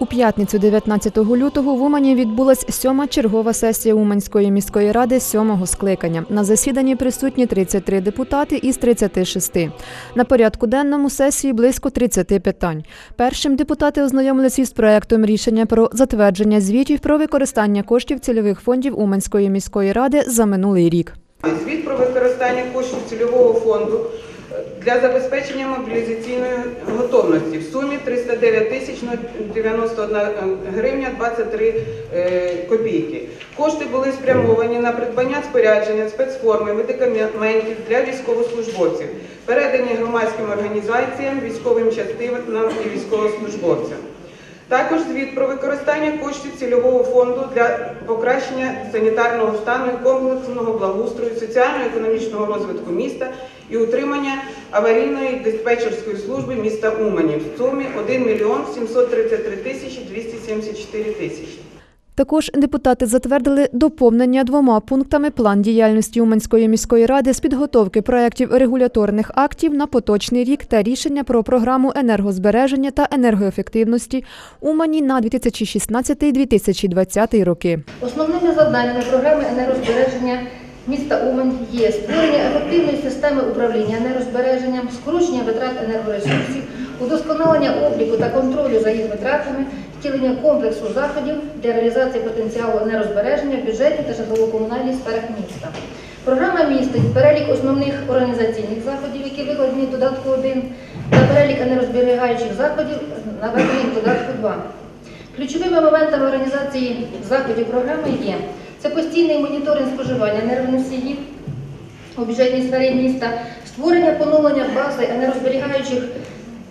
У п'ятницю 19 лютого в Умані відбулась сьома чергова сесія Уманської міської ради сьомого скликання. На засіданні присутні 33 депутати із 36. На порядку денному сесії близько 30 питань. Першим депутати ознайомилися із проектом рішення про затвердження звітів про використання коштів цільових фондів Уманської міської ради за минулий рік. Звіт про використання коштів цільового фонду для забезпечення мобілізаційної готовності в сумі 309 тисяч 91 гривня 23 е, копійки. Кошти були спрямовані на придбання спорядження, спецформи, медикаментів для військовослужбовців, передані громадським організаціям, військовим частинам і військовослужбовцям. Також звіт про використання коштів цільового фонду для покращення санітарного стану і комплексного благоустрою, соціально-економічного розвитку міста і утримання аварійної диспетчерської служби міста Умані в сумі 1 мільйон 733 тисячі 274 тисячі. Також депутати затвердили доповнення двома пунктами план діяльності Уманської міської ради з підготовки проєктів регуляторних актів на поточний рік та рішення про програму енергозбереження та енергоефективності Умані на 2016-2020 роки. Основними завданнями програми енергозбереження міста Умань є створення ефективної системи управління енергозбереженням, скорочення витрат енергоресурсів, удосконалення обліку та контролю за їх витратами, втілення комплексу заходів для реалізації потенціалу енергозбереження в бюджетній та житлово-комунальній сферах міста. Програма містить перелік основних організаційних заходів, які викладені в додатку 1, та перелік енергозберігаючих заходів, наведених в додатку 2. Ключовими моментами організації заходів програми є це постійний моніторинг споживання енергоносіїв у бюджетній сфері міста, створення поновлення бази енергозберігаючих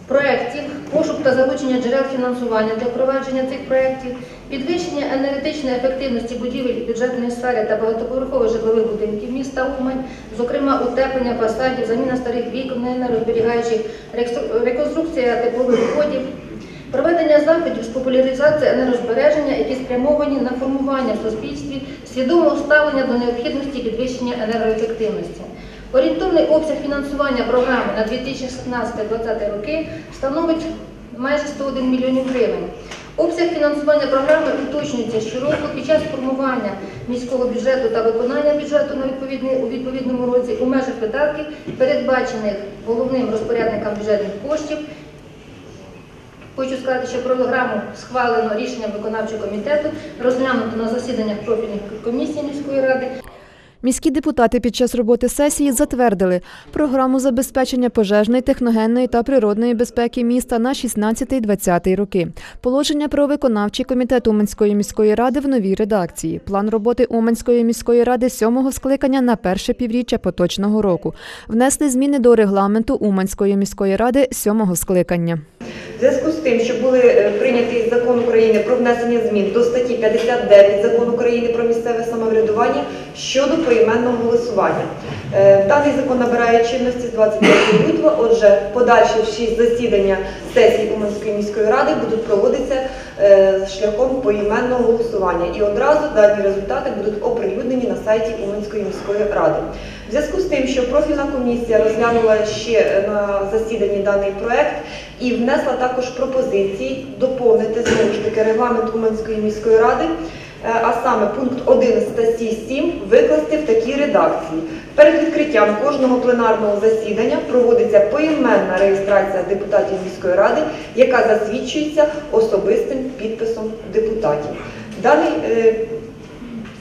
проєктів, пошук та залучення джерел фінансування для впровадження цих проєктів, підвищення енергетичної ефективності будівель бюджетної сфери та багатоповерхових житлових будинків міста Умань, зокрема утеплення фасадів, заміна старих вікон енергозберігаючих, реконструкція теплових входів, Проведення заходів з популяризації енергозбереження, які спрямовані на формування в суспільстві свідомого ставлення до необхідності підвищення енергоефективності. Орієнтовний обсяг фінансування програми на 2016-2020 роки становить майже 101 мільйонів гривень. Обсяг фінансування програми уточнюється щороку під час формування міського бюджету та виконання бюджету на у відповідному році у межах видатків, передбачених головним розпорядником бюджетних коштів Хочу сказати, що програму схвалено рішенням виконавчого комітету, розглянуто на засіданнях профільних комісій міської ради. Міські депутати під час роботи сесії затвердили програму забезпечення пожежної, техногенної та природної безпеки міста на 16-20 роки. Положення про виконавчий комітет Уманської міської ради в новій редакції. План роботи Уманської міської ради сьомого скликання на перше півріччя поточного року. Внесли зміни до регламенту Уманської міської ради сьомого скликання. В зв'язку з тим, що були е, прийняті закон України про внесення змін до статті 59 закону України про місцеве самоврядування щодо поіменного голосування. Е, Даний закон набирає чинності з 23 лютого, отже, подальші шість засідання сесії Уманської міської ради будуть проводитися шляхом поіменного голосування. І одразу дані результати будуть оприлюднені на сайті Уманської міської ради. В зв'язку з тим, що профільна комісія розглянула ще на засіданні даний проект і внесла також пропозиції доповнити знову ж таки регламент Уманської міської ради, е, а саме пункт 1 статті 7 викласти в такій редакції. Перед відкриттям кожного пленарного засідання проводиться поіменна реєстрація депутатів міської ради, яка засвідчується особистим підписом депутатів. Даний е,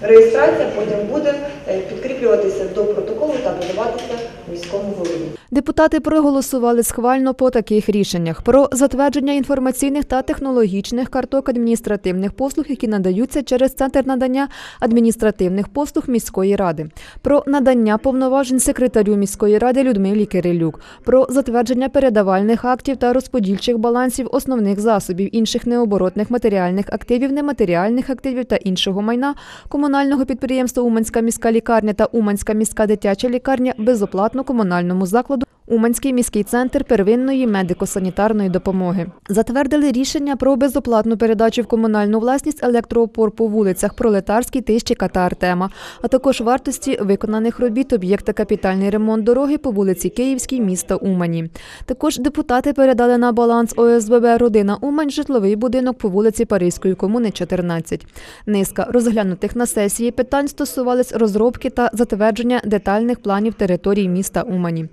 Реєстрація потім буде е, підкріплюватися до протоколу та подаватися міському голові. Депутати проголосували схвально по таких рішеннях. Про затвердження інформаційних та технологічних карток адміністративних послуг, які надаються через центр надання адміністративних послуг міської ради, про надання повноважень секретарю міської ради Людмилі Кирилюк, про затвердження передавальних актів та розподільчих балансів основних засобів, інших необоротних матеріальних активів, нематеріальних активів та іншого майна комунального підприємства Уманська міська лікарня та Уманська міська дитяча лікарня безоплатно комунальному закладу do Уманський міський центр первинної медико-санітарної допомоги затвердили рішення про безоплатну передачу в комунальну власність електроопор по вулицях Пролетарській, Тищика та Артема, а також вартості виконаних робіт об'єкта капітальний ремонт дороги по вулиці Київській міста Умані. Також депутати передали на баланс ОСББ Родина Умань житловий будинок по вулиці Паризької комуни 14. Низка розглянутих на сесії питань стосувались розробки та затвердження детальних планів території міста Умані.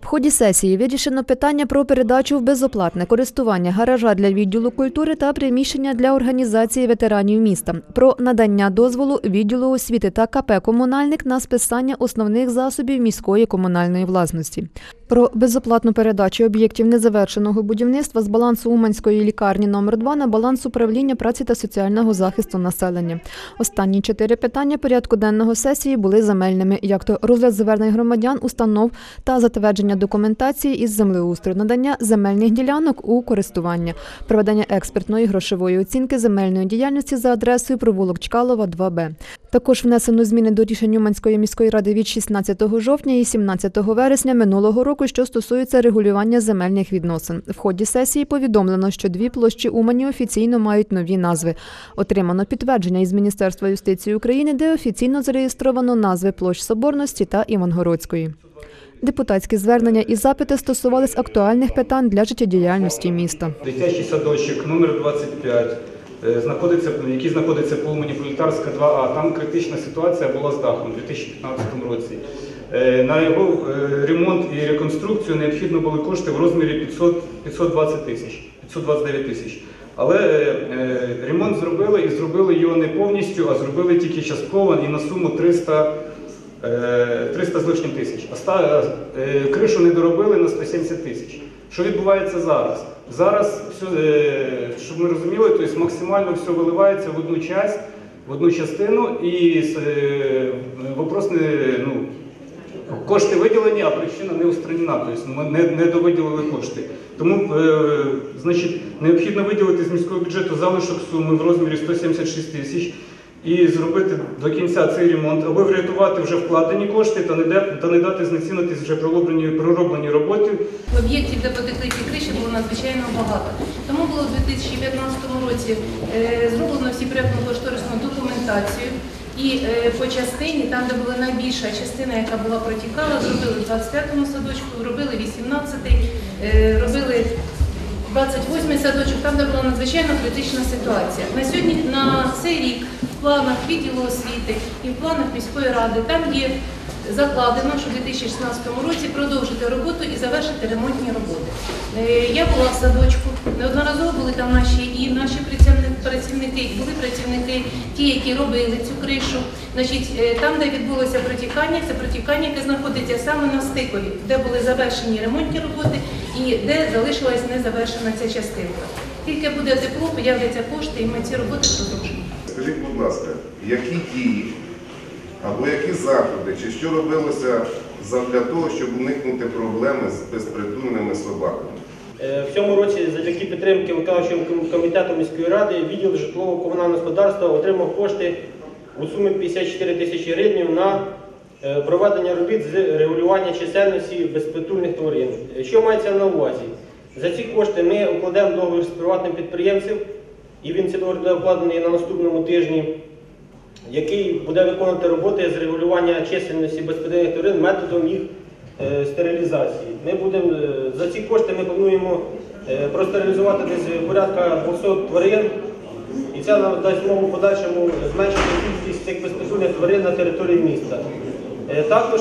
В ході сесії вирішено питання про передачу в безоплатне користування гаража для відділу культури та приміщення для організації ветеранів міста, про надання дозволу відділу освіти та КП «Комунальник» на списання основних засобів міської комунальної власності, про безоплатну передачу об'єктів незавершеного будівництва з балансу Уманської лікарні номер 2 на баланс управління праці та соціального захисту населення. Останні чотири питання порядку денного сесії були земельними, як то розгляд звернень громадян, установ та затвердження документації із землеустрою, надання земельних ділянок у користування, проведення експертної грошової оцінки земельної діяльності за адресою провулок Чкалова, 2Б. Також внесено зміни до рішень Уманської міської ради від 16 жовтня і 17 вересня минулого року, що стосуються регулювання земельних відносин. В ході сесії повідомлено, що дві площі Умані офіційно мають нові назви. Отримано підтвердження із Міністерства юстиції України, де офіційно зареєстровано назви площ Соборності та Івангородської. Депутатські звернення і запити стосувались актуальних питань для життєдіяльності міста. Дитячий садочок номер 25, е, знаходиться, який знаходиться по вулиці Пролетарська 2А. Там критична ситуація була з дахом у 2015 році. Е, На його е, ремонт і реконструкцію необхідно були кошти в розмірі 500, 520 тисяч, 529 тисяч. Але е, ремонт зробили і зробили його не повністю, а зробили тільки частково і на суму 300 Е, 300 з лишнім тисяч. А е, кришу не доробили на 170 тисяч. Що відбувається зараз? Зараз, е, щоб ми розуміли, максимально все виливається в одну часть, в одну частину, і Кошти виділені, а причина не устранена, ми не, довиділили кошти. Тому е, необхідно виділити з міського бюджету залишок суми в розмірі 176 тисяч і зробити до кінця цей ремонт, або врятувати вже вкладені кошти та не, дати знецінитись вже пророблені, роботи Об'єктів, де потекли ті криші, було надзвичайно багато. Тому було у 2015 році е, зроблено всі проєктно-кошторисну документацію. І е, по частині, там, де була найбільша частина, яка була протікала, зробили в 25-му садочку, робили 18-й, е, робили 28-й садочок, там, де була надзвичайно критична ситуація. На сьогодні, на цей рік, в планах відділу освіти і в планах міської ради, там є закладено, що в 2016 році продовжити роботу і завершити ремонтні роботи. Е, Я була в садочку, неодноразово були там наші і наші працівники, і були працівники, ті, які робили цю кришу. Значить, е, там, де відбулося протікання, це протікання, яке знаходиться саме на стикові, де були завершені ремонтні роботи і де залишилась незавершена ця частинка. Тільки буде тепло, появляться кошти, і ми ці роботи продовжимо. Скажіть, будь ласка, які дії або які заходи, чи що робилося для того, щоб уникнути проблеми з безпритульними собаками? Е, В цьому році завдяки підтримки виконавчого комітету міської ради відділ житлового комунального господарства отримав кошти у сумі 54 тисячі гривень на е, проведення робіт з регулювання чисельності безпритульних тварин. Е, Що мається на увазі? За ці кошти ми укладемо договір з приватним підприємцем, і він цей договір буде укладений на наступному тижні, який буде виконувати роботи з регулювання чисельності безпритульних тварин методом їх е, стерилізації. Ми будемо е, за ці кошти ми плануємо е, простерилізувати десь порядка 200 тварин, і це нам дасть в подальшому зменшити кількість цих безпритульних тварин на території міста. Також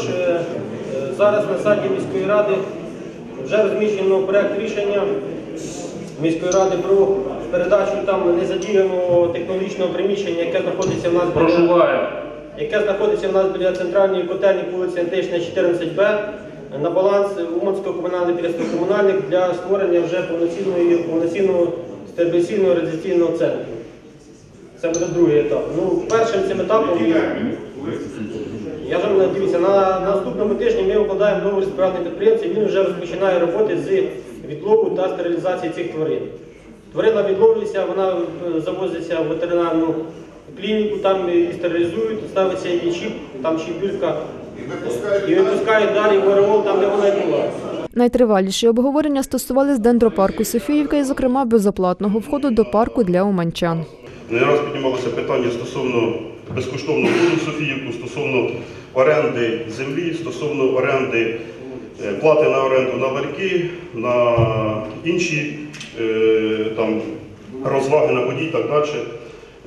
зараз на сайті міської ради вже розміщено проект рішення міської ради про передачу там незадіяного технологічного приміщення, яке знаходиться в нас біля- яке знаходиться в нас біля центральної котельні вулиці Антична, 14Б, на баланс Уманського комунального підприємства комунальник для створення вже повноцінної, повноцінного стерилізаційного радіаційного центру. Це буде другий етап. Ну, першим цим етапом я вже не- дивіться, на наступному тижні ми укладаємо договір з приватним підприємцем, він вже розпочинає роботи з відлову та стерилізації цих тварин. Тварина відловлюється, вона е, завозиться в ветеринарну клініку, там її стерилізують, ставиться її чіп, там чіпюлька, І випускають і випускають далі в ОРО, там де вона й була. Найтриваліші обговорення стосувались дендропарку Софіївка і, зокрема, безоплатного входу до парку для уманчан. Не раз піднімалося питання стосовно безкоштовного входу в Софіївку, стосовно оренди землі, стосовно оренди плати на оренду на ларьки, на інші е, там, розваги на воді і так далі.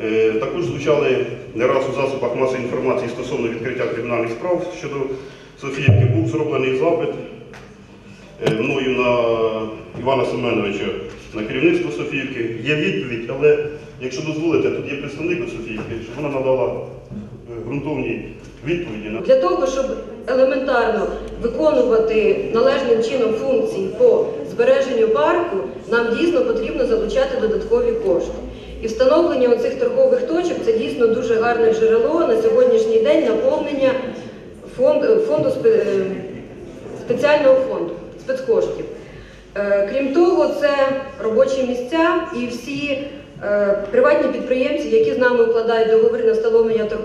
Е, Також звучали не раз у засобах масової інформації стосовно відкриття кримінальних справ щодо Софіївки. Був зроблений запит е, мною на Івана Семеновича на керівництво Софіївки. Є відповідь, але якщо дозволите, тут є представник Софіївки, щоб вона надала е, ґрунтовні відповіді на Для того, щоб елементарно виконувати належним чином функції по збереженню парку, нам дійсно потрібно залучати додаткові кошти. І встановлення оцих торгових точок це дійсно дуже гарне джерело на сьогоднішній день наповнення фонд, фонду е, спеціального фонду спецкоштів. Е, Крім того, це робочі місця і всі е, приватні підприємці, які з нами укладають договори на встановлення торгових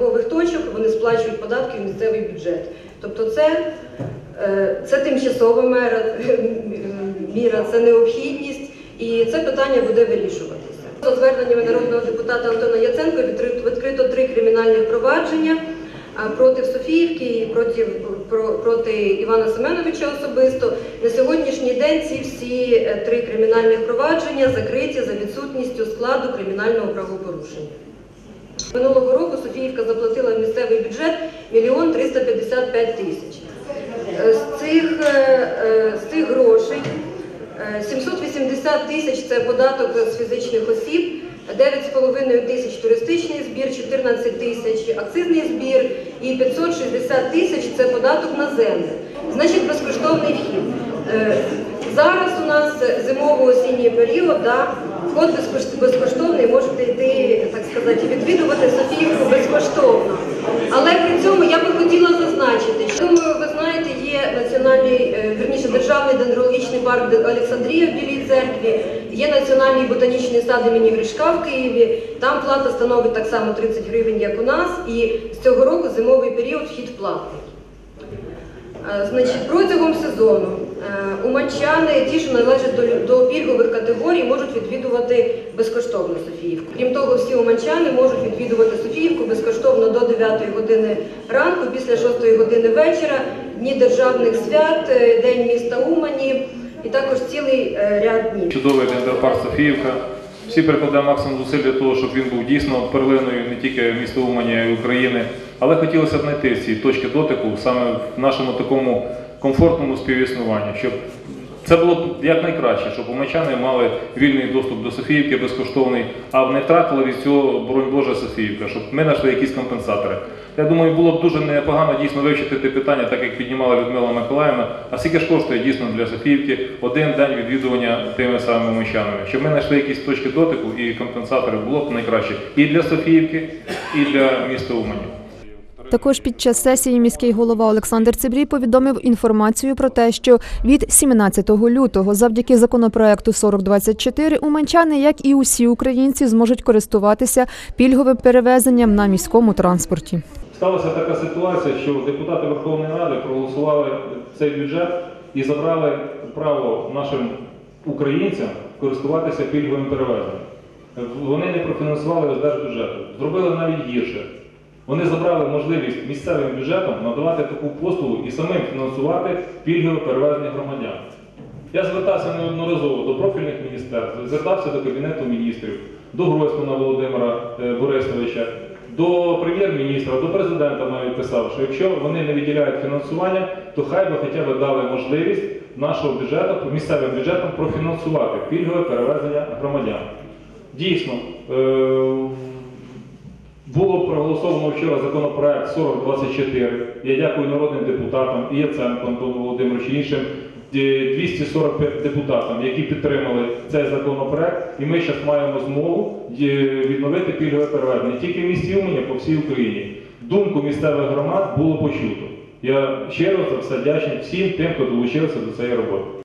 сплачують податки в місцевий бюджет. Тобто це, е, це тимчасова мера, міра, це необхідність, і це питання буде вирішуватися. За зверненнями народного депутата Антона Яценко відкрито- відкрито три кримінальних провадження проти Софіївки і проти, проти Івана Семеновича особисто. На сьогоднішній день ці всі е, три кримінальних провадження закриті за відсутністю складу кримінального правопорушення. Минулого року Софіївка заплатила в місцевий бюджет мільйон 355 тисяч. Е, З цих, е, е, з цих грошей е, 780 тисяч це податок з фізичних осіб, 9,5 тисяч туристичний збір, 14 тисяч акцизний збір і 560 тисяч це податок на землю. Значить, безкоштовний вхід. Зараз у нас зимово-осінній період, да, вход безкоштовний, можете йти, так сказати, відвідувати Софіївку безкоштовно. Але при цьому я би хотіла зазначити, що думаю, ви знаєте, є національний, е, верніше, державний дендрологічний парк Олександрія в Білій церкві, є національний ботанічний сад імені Гришка в Києві. Там плата становить так само 30 гривень, як у нас, і з цього року зимовий період вхід платний. Е, Значить, протягом сезону уманчани, ті, що належать до, до пільгових категорій, можуть відвідувати безкоштовно Софіївку. Крім того, всі уманчани можуть відвідувати Софіївку безкоштовно до 9 години ранку, після 6 години вечора, дні державних свят, е, День міста Умані і також цілий е, ряд днів. Чудовий дендропарк Софіївка. Всі прикладаємо максимум зусиль для того, щоб він був дійсно перлиною не тільки міста Умані, а й України. Але хотілося б знайти ці точки дотику саме в нашому такому комфортному співіснуванні, щоб це було якнайкраще, щоб умачани мали вільний доступ до Софіївки безкоштовний, а не втратили від цього, боронь Боже, Софіївка, щоб ми знайшли якісь компенсатори. Я думаю, було б дуже непогано дійсно вивчити те питання, так як піднімала Людмила Миколаївна. А скільки ж коштує дійсно для Софіївки один день відвідування тими самими умачанами? Щоб ми знайшли якісь точки дотику і компенсатори було б найкраще і для Софіївки, і для міста Умані. Також під час сесії міський голова Олександр Цибрій повідомив інформацію про те, що від 17 лютого, завдяки законопроекту 4024, уманчани, як і усі українці, зможуть користуватися пільговим перевезенням на міському транспорті. Сталася така ситуація, що депутати Верховної Ради проголосували цей бюджет і забрали право нашим українцям користуватися пільговим перевезенням. Вони не профінансували з держбюджету. Зробили навіть гірше. Вони забрали можливість місцевим бюджетам надавати таку послугу і самим фінансувати пільгове перевезення громадян. Я звертався неодноразово до профільних міністерств, звертався до Кабінету міністрів, до Гройсмана Володимира е, Борисовича, до прем'єр-міністра, до президента навіть писав, що якщо вони не виділяють фінансування, то хай би хоча б дали можливість нашого бюджету, місцевим бюджетам профінансувати пільгове перевезення громадян. Дійсно, е, було проголосовано вчора законопроект 4024. Я дякую народним депутатам і Яценко Антону Володимировичу, іншим е, 245 депутатам, які підтримали цей законопроект. І ми зараз маємо змогу е, відновити пільгове переведення тільки в місті Умані, а по всій Україні. Думку місцевих громад було почуто. Я щиро за все вдячний всім тим, хто долучився до цієї роботи.